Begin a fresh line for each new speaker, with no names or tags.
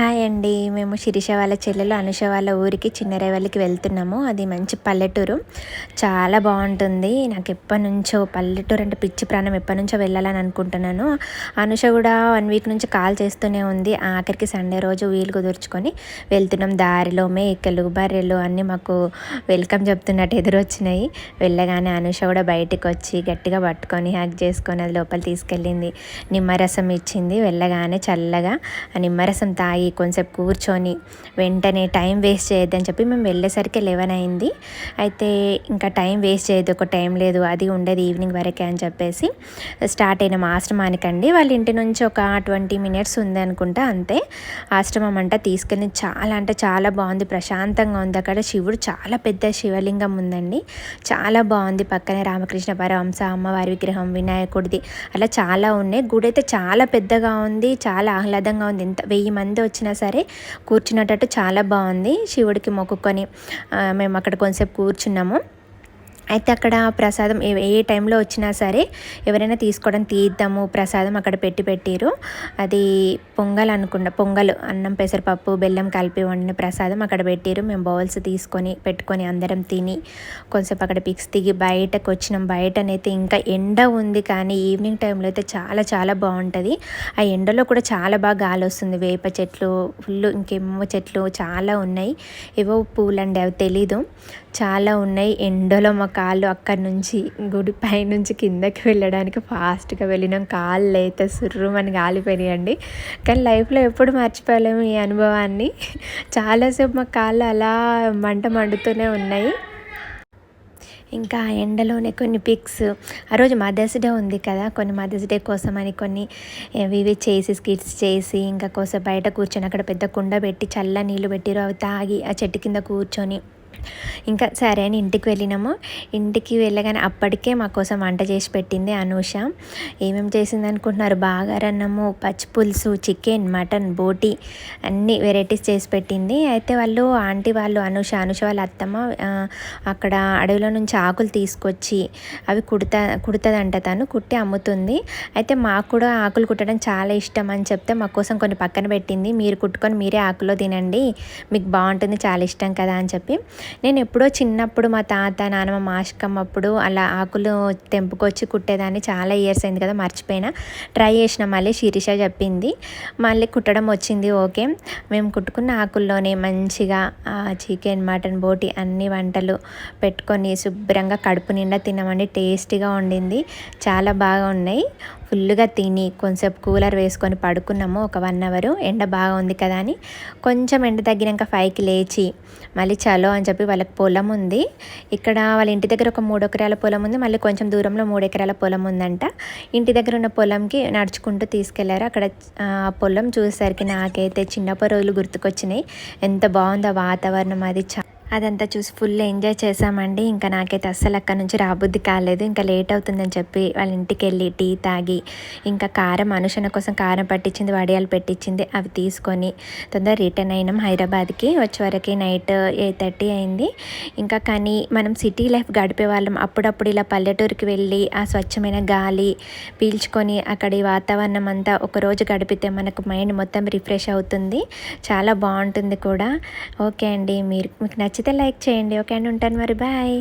Hi అండి. మేము శిరీష వాళ్ళ చెల్లెలు అనుష వాళ్ళ ఊరికి చిన్నరేవల్లికి వెళ్తున్నాము. అది మంచి పల్లెటూరు. చాలా బాగుంటుంది. నాకు ఎప్పటి నుంచో పల్లెటూరు అంటే పిచ్చి ప్రాణం ఎప్పటి నుంచో వెళ్ళాలని అనుకుంటున్నాను. అనుష కూడా వన్ వీక్ నుంచి కాల్ చేస్తూనే ఉంది. ఆఖరికి సండే రోజు వీలు కుదుర్చుకొని వెళ్తున్నాం. దారిలో మేకలు బర్రెలు అన్నీ మాకు వెల్కమ్ చెప్తున్నట్టు ఎదురొచ్చినాయి. వెళ్ళగానే అనుష కూడా బయటికి వచ్చి గట్టిగా పట్టుకొని హ్యాక్ చేసుకొని అది లోపల తీసుకెళ్ళింది. నిమ్మరసం ఇచ్చింది. వెళ్ళగానే చల్లగా ఆ నిమ్మరసం తాగి కొంచెంసేపు కూర్చొని వెంటనే టైం వేస్ట్ చేయొద్దని చెప్పి మేము వెళ్ళేసరికి లెవెన్ అయింది. అయితే ఇంకా టైం వేస్ట్ చేయొద్దు ఒక టైం లేదు అది ఉండేది ఈవినింగ్ వరకే అని చెప్పేసి స్టార్ట్ అయినాం ఆశ్రమానికండి వాళ్ళ ఇంటి నుంచి ఒక ట్వంటీ మినిట్స్ ఉంది అనుకుంటా అంతే. ఆశ్రమం అంట తీసుకెళ్ళి చాలా అంటే చాలా బాగుంది ప్రశాంతంగా ఉంది. అక్కడ శివుడు చాలా పెద్ద శివలింగం ఉందండి. చాలా బాగుంది. పక్కనే రామకృష్ణ పరహంస అమ్మవారి విగ్రహం వినాయకుడిది అలా చాలా ఉన్నాయి. గుడి అయితే చాలా పెద్దగా ఉంది చాలా ఆహ్లాదంగా ఉంది. ఎంత వెయ్యి మంది వచ్చి వచ్చినా సరే కూర్చునేటట్టు చాలా బాగుంది. శివుడికి మొక్కుకొని మేము అక్కడ కొంచెంసేపు కూర్చున్నాము. అయితే అక్కడ ప్రసాదం ఏ ఏ టైంలో వచ్చినా సరే ఎవరైనా తీసుకోవడం తీద్దాము ప్రసాదం అక్కడ పెట్టి పెట్టారు. అది పొంగల్ అనుకున్న పొంగల్ అన్నం పెసరపప్పు బెల్లం కలిపి వండిన ప్రసాదం అక్కడ పెట్టారు. మేము బౌల్స్ తీసుకొని పెట్టుకొని అందరం తిని కొంచెంసేపు అక్కడ పిక్స్ దిగి బయటకు వచ్చినాం. బయటనైతే ఇంకా ఎండ ఉంది కానీ ఈవినింగ్ టైంలో అయితే చాలా చాలా బాగుంటుంది. ఆ ఎండలో కూడా చాలా బాగా గాలి వస్తుంది. వేప చెట్లు ఫుల్ ఇంకేమో చెట్లు చాలా ఉన్నాయి. ఏవో పూలండి అవి తెలీదు. చాలా ఉన్నాయి. ఎండలో మాకు కాళ్ళు అక్కడి నుంచి గుడి పైనుంచి కిందకి వెళ్ళడానికి ఫాస్ట్గా వెళ్ళినాం. కాళ్ళు అయితే సుర్రుమని కాలిపోయినాయండి. కానీ లైఫ్లో ఎప్పుడు మర్చిపోలేము ఈ అనుభవాన్ని. చాలాసేపు మా కాళ్ళు అలా మంట మండుతూనే ఉన్నాయి. ఇంకా ఎండలోనే కొన్ని పిక్స్. ఆ రోజు మదర్స్ డే ఉంది కదా కొన్ని మదర్స్ డే కోసం అని కొన్ని ఇవి చేసి స్కిట్స్ చేసి ఇంకా కోసం బయట కూర్చొని అక్కడ పెద్ద కుండ పెట్టి చల్ల నీళ్ళు పెట్టిరు అవి తాగి ఆ చెట్టు కింద కూర్చొని ఇంకా సరే అని ఇంటికి వెళ్ళినాము. ఇంటికి వెళ్ళగానే అప్పటికే మా కోసం వంట చేసి పెట్టింది అనూష. ఏమేమి చేసింది అనుకుంటున్నారు? బాగారన్నము పచ్చి పులుసు చికెన్ మటన్ బోటి అన్ని వెరైటీస్ చేసి పెట్టింది. అయితే వాళ్ళు ఆంటీ వాళ్ళు అనూష అనూష వాళ్ళ అత్తమ్మ అక్కడ అడవిలో నుంచి ఆకులు తీసుకొచ్చి అవి కుడతా కుడుతుందంట తను కుట్టి అమ్ముతుంది. అయితే మాకు కూడా ఆకులు కుట్టడం చాలా ఇష్టం అని చెప్తే మా కోసం కొన్ని పక్కన పెట్టింది. మీరు కుట్టుకొని మీరే ఆకులో తినండి. మీకు బాగుంటుంది చాలా ఇష్టం కదా అని చెప్పి. నేను ఎప్పుడో చిన్నప్పుడు మా తాత నాన్నమ్మ మాషకం అప్పుడు అలా ఆకులు తెంపుకొచ్చి కుట్టేదాన్ని చాలా ఇయర్స్ అయింది కదా మర్చిపోయినా. ట్రై చేసిన మళ్ళీ శిరీష చెప్పింది. మళ్ళీ కుట్టడం వచ్చింది ఓకే. మేము కుట్టుకున్న ఆకుల్లోనే మంచిగా చికెన్ మటన్ బోటి అన్ని వంటలు పెట్టుకొని శుభ్రంగా కడుపు నిండా తినమండి. టేస్టీగా వండింది. చాలా బాగా ఉన్నాయి. ఫుల్గా తిని కొంచెంసేపు కూలర్ వేసుకొని పడుకున్నాము. ఒక వన్ అవర్. ఎండ బాగా ఉంది కదా అని. కొంచెం ఎండ తగ్గినాక ఫైవ్కి లేచి మళ్ళీ చలో అని చెప్పి వాళ్ళకి పొలం ఉంది. ఇక్కడ వాళ్ళ ఇంటి దగ్గర ఒక మూడు ఎకరాల పొలం ఉంది. మళ్ళీ కొంచెం దూరంలో మూడు ఎకరాల పొలం ఉందంట. ఇంటి దగ్గర ఉన్న పొలంకి నడుచుకుంటూ తీసుకెళ్ళారు. అక్కడ పొలం చూసేసరికి నాకైతే చిన్నప్పటి రోజులు గుర్తుకొచ్చినాయి. ఎంత బాగుందో వాతావరణం అది. చా అదంతా చూసి ఫుల్ ఎంజాయ్ చేసామండి ఇంకా నాకైతే అస్సలు అక్కడ నుంచి రాబుద్ది కాలేదు. ఇంకా లేట్ అవుతుందని చెప్పి వాళ్ళ ఇంటికి వెళ్ళి టీ తాగి ఇంకా కారం అనుషణ కోసం కారం పట్టించింది వడియాలు పెట్టించింది అవి తీసుకొని తొందర రిటర్న్ అయినాం హైదరాబాద్కి. వచ్చే వరకు నైట్ ఎయిట్ థర్టీ అయింది. ఇంకా కానీ మనం సిటీ లైఫ్ గడిపే వాళ్ళం. అప్పుడప్పుడు ఇలా పల్లెటూరుకి వెళ్ళి ఆ స్వచ్ఛమైన గాలి పీల్చుకొని అక్కడి వాతావరణం అంతా ఒకరోజు గడిపితే మనకు మైండ్ మొత్తం రిఫ్రెష్ అవుతుంది. చాలా బాగుంటుంది కూడా. ఓకే అండి. మీరు మీకు నచ్చి నచ్చితే లైక్ చేయండి ఓకే అండి ఉంటాను మరి బాయ్.